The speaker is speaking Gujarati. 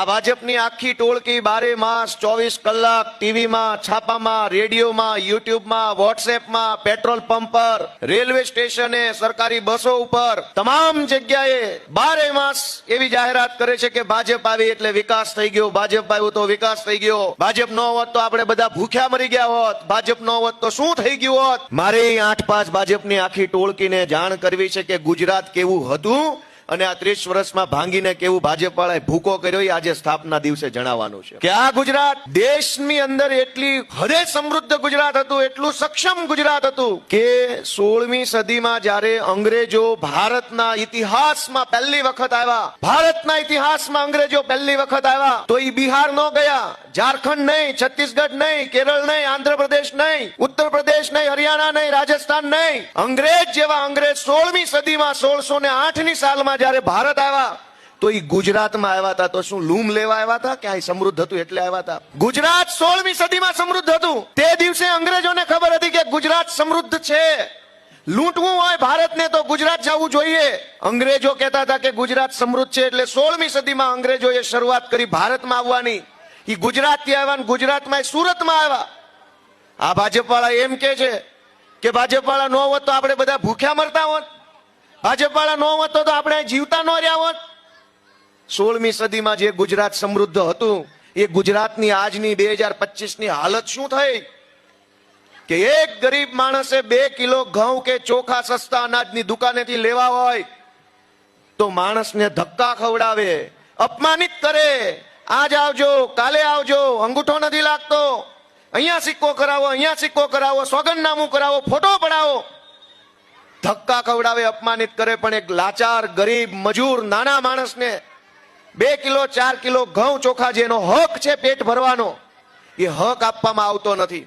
આ ભાજપની આખી ટોળકી બારે માસ ચોવીસ કલાક ટીવીમાં, છાપામાં, રેડિયોમાં, યુટ્યુબમાં, વોટ્સએપમાં પેટ્રોલ પંપ પર, રેલવે સ્ટેશને, સરકારી બસો ઉપર તમામ જગ્યાએ બારે માસ એવી જાહેરાત કરે છે કે ભાજપ આવી એટલે વિકાસ થઈ ગયો. ભાજપ આવ્યું તો વિકાસ થઈ ગયો. ભાજપ નો હોત તો આપણે બધા ભૂખ્યા મરી ગયા હોત. ભાજપ નો હોત તો શું થઈ ગયું હોત? મારે આઠ પાંચ ભાજપની આખી ટોળકીને જાણ કરવી છે કે ગુજરાત કેવું હતું? અને આ ત્રીસ વર્ષમાં ભાંગીને કેવું ભાજપ વાળાએ ભૂકો કર્યો આજે સ્થાપના દિવસે જણાવવાનું છે. કે આ ગુજરાત દેશની અંદર એટલી હદે સમૃદ્ધ ગુજરાત હતું, એટલું સક્ષમ ગુજરાત હતું કે સોળમી સદીમાં જ્યારે અંગ્રેજો ભારતના ઇતિહાસમાં પહેલી વખત આવ્યા, ભારતના ઇતિહાસમાં અંગ્રેજો પહેલી વખત આવ્યા, તો એ બિહાર નો ગયા, ઝારખંડ નહીં, છત્તીસગઢ નહીં, કેરળ નહીં, આંધ્રપ્રદેશ નહીં ઉત્તર પ્રદેશ નહીં, હરિયાણા નહીં, રાજસ્થાન નહીં. અંગ્રેજ જેવા અંગ્રેજ સોળમી સદીમાં સોળસો ને આઠની સાલમાં જયારે ભારત આવ્યા, તો એ ગુજરાતમાં આવ્યા હતા તો શું લૂમ લેવા આવ્યા હતા કે આ સમૃદ્ધ હતું એટલે આવ્યા હતા ગુજરાત સોળમી સદીમાં સમૃદ્ધ હતું. તે દિવસે અંગ્રેજોને ખબર હતી કે ગુજરાત સમૃદ્ધ છે. લૂંટવું હોય ભારતને તો ગુજરાત જવું જોઈએ. અંગ્રેજો કહેતા હતા કે ગુજરાત સમૃદ્ધ છે એટલે સોળમી સદીમાં અંગ્રેજોએ શરૂઆત કરી ભારતમાં આવવાની. એ ગુજરાતથી આવ્યા ગુજરાતમાં સુરતમાં આવ્યા. આ ભાજપ વાળા એમ કે છે કે ભાજપ વાળા નો હોત તો આપણે બધા ભૂખ્યા મરતા હોત. ભાજપ વાળા નો હોત તો આપણે જીવતા ન રહ્યા હોત. સોળમી સદીમાં જે ગુજરાત સમૃદ્ધ હતું, એ ગુજરાતની આજની બે હજાર પચીસની હાલત શું થઈ? કે એક ગરીબ માણસે બે કિલો ઘઉં કે ચોખા સસ્તા અનાજની દુકાનેથી લેવા હોય, તો માણસને ધક્કા ખવડાવે, અપમાનિત કરે. આજ આવજો, કાલે આવજો, અંગૂઠો નથી લાગતો. અહીંયા સિક્કો કરાવો, અહીંયા સિક્કો કરાવો, સોગંદનામું કરાવો, ફોટો પડાવો. ધક્કા ખવડાવે, અપમાનિત કરે, પણ એક લાચાર, ગરીબ, મજૂર, નાના માણસને બે કિલો, ચાર કિલો ઘઉં ચોખા જેનો હક છે પેટ ભરવાનો, એ હક આપવામાં આવતો નથી.